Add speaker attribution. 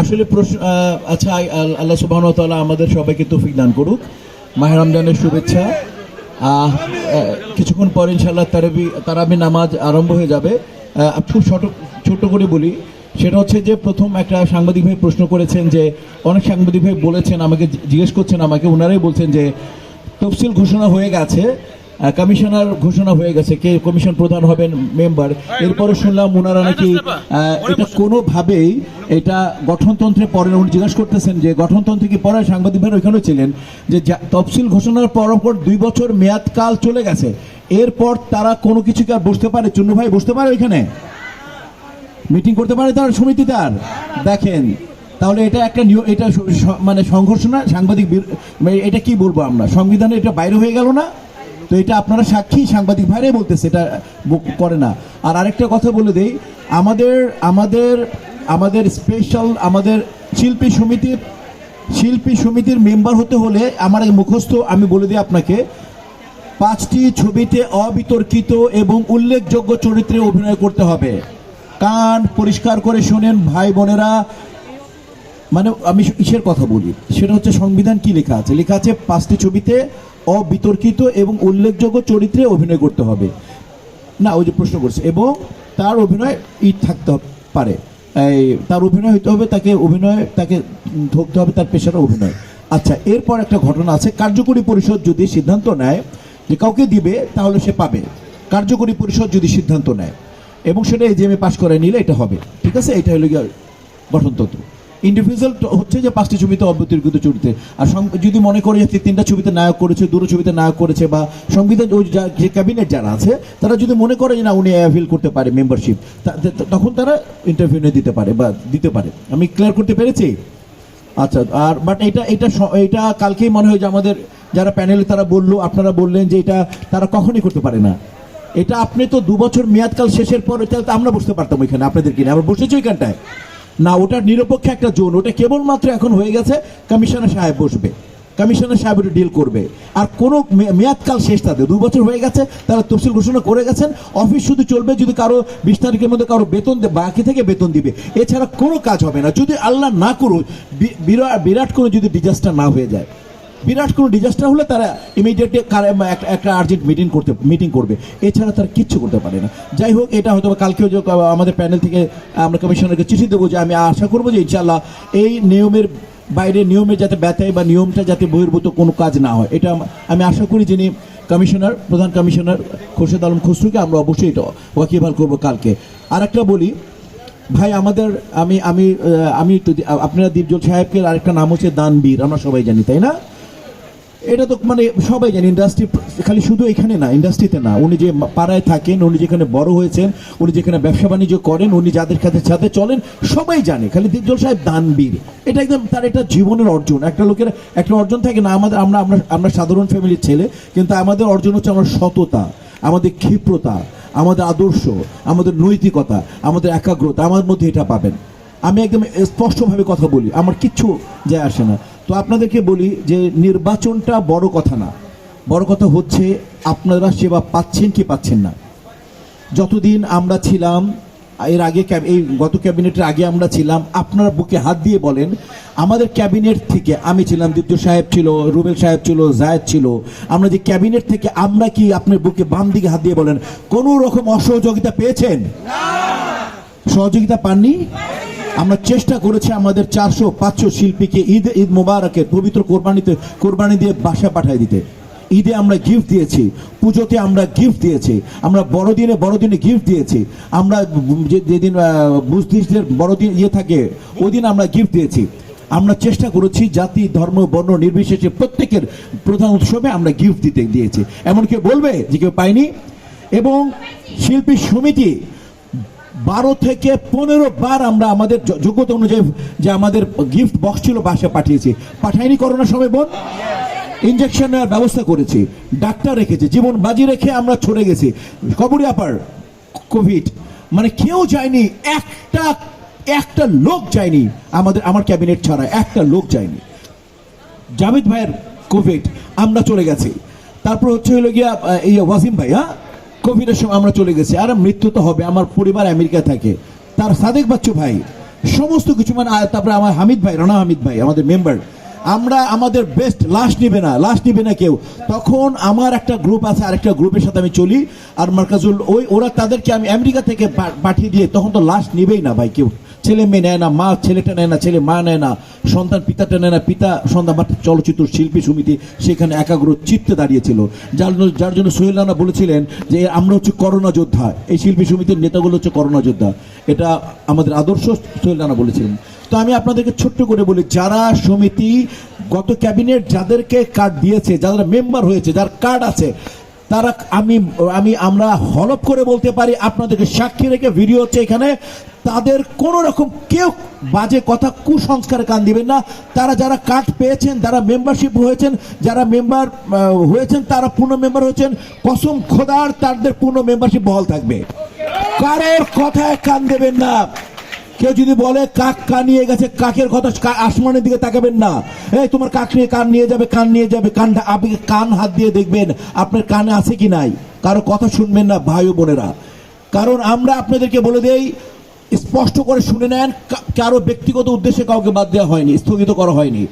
Speaker 1: আসলে প্রশ্ন আচ্ছা আল্লাহ সুবাহ তাআলা আমাদের সবাইকে তৌফিক দান করুক। মাহের রমজানের শুভেচ্ছা। কিছুক্ষণ পর ইনশাল্লাহ তারাবি তারাবি নামাজ আরম্ভ হয়ে যাবে। খুব ছোট ছোট করে বলি, সেটা হচ্ছে যে প্রথম একটা সাংবাদিক ভাই প্রশ্ন করেছেন যে, অনেক সাংবাদিক ভাই বলেছেন, আমাকে জিজ্ঞেস করছেন, আমাকে ওনারাই বলছেন যে, তফসিল ঘোষণা হয়ে গেছে কমিশনার ঘোষণা হয়ে গেছে কে কমিশন প্রধান হবেন মেম্বার। এরপরে শুনলাম ওনারা নাকি এটা কোনোভাবেই এটা গঠনতন্ত্রে পরে উনি জিজ্ঞাসা করতেছেন যে গঠনতন্ত্রে কি পড়ে? সাংবাদিক ভাই ওইখানেও ছিলেন যে তফসিল ঘোষণার পর পর দুই বছর মেয়াদকাল চলে গেছে। এরপর তারা কোনো কিছু কি আর বসতে পারে? চুন্নু ভাই বসতে পারে ওইখানে? মিটিং করতে পারে তার সমিতি তার? দেখেন তাহলে এটা একটা এটা মানে সংঘর্ষ না? সাংবাদিক মানে এটা কি বলব আমরা? সংবিধানে এটা বাইরে হয়ে গেল না? তো এটা আপনারা সাক্ষী সাংবাদিক ভাইরাই বলতেছে, এটা করে না। আর আরেকটা কথা বলে দেই, আমাদের আমাদের আমাদের স্পেশাল আমাদের শিল্পী সমিতির শিল্পী সমিতির মেম্বার হতে হলে আমার মুখস্থ আমি বলে দিই আপনাকে, পাঁচটি ছবিতে অবিতর্কিত এবং উল্লেখযোগ্য চরিত্রে অভিনয় করতে হবে। কান পরিষ্কার করে শোনেন ভাই বোনেরা। মানে আমি কিসের কথা বলি, সেটা হচ্ছে সংবিধান কি লেখা আছে? লেখা আছে পাঁচটি ছবিতে অবিতর্কিত এবং উল্লেখযোগ্য চরিত্রে অভিনয় করতে হবে। না, ওই যে প্রশ্ন করছে, এবং তার অভিনয় ই থাকতে পারে। তার অভিনয় হইতে হবে, তাকে অভিনয়, তাকে ধরতে হবে তার পেশার অভিনয়। আচ্ছা এরপর একটা ঘটনা আছে, কার্যকরী পরিষদ যদি সিদ্ধান্ত নেয় যে কাউকে দিবে, তাহলে সে পাবে। কার্যকরী পরিষদ যদি সিদ্ধান্ত নেয়, এবং সেটা আমি পাশ করে নিলে এটা হবে। ঠিক আছে? এটা হলো গিয়ে গঠনতন্ত্র ইন্ডিভিজুয়াল হচ্ছে যে পাঁচটি ছবিতে অবতীর্গত চরিত্রে। আর যদি মনে করে যে তিনটা ছবিতে নায়ক করেছে, দুটো ছবিতে নায়ক করেছে, বা সংবিধান ওই যে ক্যাবিনেট যারা আছে, তারা যদি মনে করে যে না, উনি অ্যাভিল করতে পারে মেম্বারশিপ তখন তারা ইন্টারভিউ নিয়ে দিতে পারে বা দিতে পারে। আমি ক্লিয়ার করতে পেরেছি? আচ্ছা আর বাট এটা এটা এটা কালকেই মনে হয় যে আমাদের যারা প্যানেলে তারা বলল, আপনারা বললেন যে এটা তারা কখনই করতে পারে না। এটা আপনি তো দু বছর মেয়াদকাল শেষের পর এটা তো আমরা বসতে পারতাম ওইখানে, আপনাদের কিনে? আমরা বসেছি ওইখানটায়? না ওটা নিরপেক্ষ একটা জোন, ওটা কেবলমাত্র এখন হয়ে গেছে কমিশনার সাহেব বসবে। কমিশনার সাহেব ওটা ডিল করবে। আর কোনো মেয়াদকাল শেষ তাদের। দু বছর হয়ে গেছে, তারা তফসিল ঘোষণা করে গেছেন। অফিস শুধু চলবে যদি কারও বিশ তারিখের মধ্যে কারও বেতন বাকি থেকে বেতন দিবে। এছাড়া কোনো কাজ হবে না। যদি আল্লাহ না করুক, বি- বিরা- বিরাট কোনো যদি ডিজাস্টার না হয়ে যায়। বিরাট কোনো ডিজাস্টার হলে তারা ইমিডিয়েটলি একটা আর্জেন্ট মিটিং করতে মিটিং করবে। এছাড়া তারা কিচ্ছু করতে পারে না। যাই হোক, এটা হয়তো কালকেও যে আমাদের প্যানেল থেকে আমরা কমিশনারকে চিঠি দেবো যে, আমি আশা করব যে ইনশাল্লাহ এই নিয়মের বাইরে, নিয়মের যাতে ব্যথায় বা নিয়মটা যাতে বহির্ভূত কোনো কাজ না হয়। এটা আমি আশা করি যিনি কমিশনার, প্রধান কমিশনার খোরশেদ আলম খসরুকে আমরা অবশ্যই এটা ওয়াকিবহাল করব কালকে। আর একটা বলি, ভাই, আমাদের আমি আমি আমি আপনারা দীপজল সাহেবকে আরেকটা নাম হচ্ছে দানবীর, আমরা সবাই জানি, তাই না? এটা তো মানে সবাই জানে ইন্ডাস্ট্রি খালি শুধু এখানে না ইন্ডাস্ট্রিতে না। উনি যে পাড়ায় থাকেন, উনি যেখানে বড় হয়েছেন, উনি যেখানে ব্যবসা বাণিজ্য করেন, উনি যাদের কাছে সাথে চলেন, সবাই জানে। খালি দীপজল সাহেব দানবীর। এটা একদম তার একটা জীবনের অর্জন। একটা লোকের একটা অর্জন থাকে না, আমাদের, আমরা আমরা আমরা সাধারণ ফ্যামিলির ছেলে, কিন্তু আমাদের অর্জন হচ্ছে আমার সততা, আমাদের ক্ষিপ্রতা, আমাদের আদর্শ, আমাদের নৈতিকতা, আমাদের একাগ্রতা, আমার মধ্যে এটা পাবেন। আমি একদম স্পষ্টভাবে কথা বলি, আমার কিচ্ছু যায় আসে না। তো আপনাদেরকে বলি যে নির্বাচনটা বড় কথা না। বড় কথা হচ্ছে আপনারা সেবা পাচ্ছেন কি পাচ্ছেন না। যতদিন আমরা ছিলাম, এর আগে এই গত ক্যাবিনেটের আগে আমরা ছিলাম, আপনারা বুকে হাত দিয়ে বলেন, আমাদের ক্যাবিনেট থেকে আমি ছিলাম দীপ্ত সাহেব ছিল, রুবেল সাহেব ছিল, জায়েদ ছিল, আমরা যে ক্যাবিনেট থেকে আমরা কি আপনার বুকে বাম দিকে হাত দিয়ে বলেন, কোনো রকম অসহযোগিতা পেয়েছেন? সহযোগিতা পাননি? আমরা চেষ্টা করেছি আমাদের চারশো পাঁচশো শিল্পীকে ঈদ ঈদ মোবারকে পবিত্র কোরবানিতে কোরবানি দিয়ে বাসা পাঠিয়ে দিতে। ঈদে আমরা গিফট দিয়েছি পুজোতে আমরা গিফট দিয়েছি আমরা বড়দিনে বড়দিনে গিফট দিয়েছি আমরা যেদিন আহ, বুঝদিসদের বড়দিন ইয়ে থাকে ওই দিন আমরা গিফট দিয়েছি। আমরা চেষ্টা করেছি জাতি ধর্ম বর্ণ নির্বিশেষে প্রত্যেকের প্রধান উৎসবে আমরা গিফট দিতে দিয়েছি। এমন কেউ বলবে যে কেউ পাইনি এবং শিল্পী সমিতি বারো থেকে পনেরো বার আমরা আমাদের যোগ্যতা অনুযায়ী যে আমাদের গিফট বক্স ছিল বাসা পাঠিয়েছি। পাঠায়নি করোনার সময় বোন ইঞ্জেকশন নেওয়ার ব্যবস্থা করেছি। ডাক্তার রেখেছি। জীবন বাজি রেখে আমরা ছড়ে গেছি। কবরি আপার কোভিড মানে কেউ যায়নি, একটা একটা লোক যায়নি। আমাদের, আমার ক্যাবিনেট ছাড়া একটা লোক যায়নি। জাভেদ ভাইয়ের কোভিড আমরা চলে গেছি। তারপর হচ্ছে হলো গিয়া এই ওয়াসিম ভাই হ্যাঁ? কোভিডের সময় আমরা চলে গেছি, আর মৃত্যু তো হবে, আমার পরিবার আমেরিকা থাকে। তার সাদেক বাচ্চু ভাই, সমস্ত কিছু মানে তারপরে আমার হামিদ ভাই, রানা হামিদ ভাই, আমাদের মেম্বার। আমরা আমাদের বেস্ট লাস্ট নিবে না লাস্ট নিবে না কেউ। তখন আমার একটা গ্রুপ আছে আর একটা গ্রুপের সাথে আমি চলি, আর মার্কাজুল, ওই, ওরা তাদেরকে আমি আমেরিকা থেকে পাঠিয়ে দিয়ে তখন তো লাস্ট নিবেই না ভাই কেউ। ছেলে মেয়ে নেয় না, মা ছেলেটা নেয় না, ছেলে মা নেয় না, সন্তান পিতাটা নেয় না, পিতা সন্তান বা চলচ্চিত্র শিল্পী সমিতি সেখানে একাগ্র চিত্তে দাঁড়িয়েছিল। যার যার জন্য সোহেল রানা বলেছিলেন যে, আমরা হচ্ছে করোনা যোদ্ধা। এই শিল্পী সমিতির নেতাগুলো হচ্ছে করোনা যোদ্ধা। এটা আমাদের আদর্শ, সোহেল রানা বলেছিলেন। তো আমি আপনাদেরকে ছোট্ট করে বলি, যারা সমিতি, গত ক্যাবিনেট যাদেরকে কার্ড দিয়েছে, যারা মেম্বার হয়েছে, যার কার্ড আছে, তারা আমি আমি আমরা হলপ করে বলতে পারি, আপনাদেরকে সাক্ষী রেখে ভিডিও হচ্ছে এখানে। তাদের কোনো রকম কেউ বাজে কথা, কুসংস্কারে কান দিবেন না। তারা যারা কার্ড পেয়েছেন, যারা মেম্বারশিপ হয়েছেন, যারা মেম্বার হয়েছেন, তারা পূর্ণ মেম্বার হয়েছেন। কসম খোদার, তাদের পূর্ণ মেম্বারশিপ বহাল থাকবে। কারোর কথায় কান দেবেন না। কেউ যদি বলে, কাক কান নিয়ে গেছে, কাকের কথা আসমানের দিকে তাকাবেন না। এই, তোমার কাক নিয়ে কান নিয়ে যাবে, কান নিয়ে যাবে, কানটা আপনি কান হাত দিয়ে দেখবেন, আপনার কানে আছে কি নাই? কারও কথা শুনবেন না, ভাই বোনেরা। কারণ আমরা আপনাদেরকে বলে দেই স্পষ্ট করে শুনে নেন কারও ব্যক্তিগত উদ্দেশ্যে কাউকে বাদ দেওয়া হয়নি স্থগিত করা হয়নি।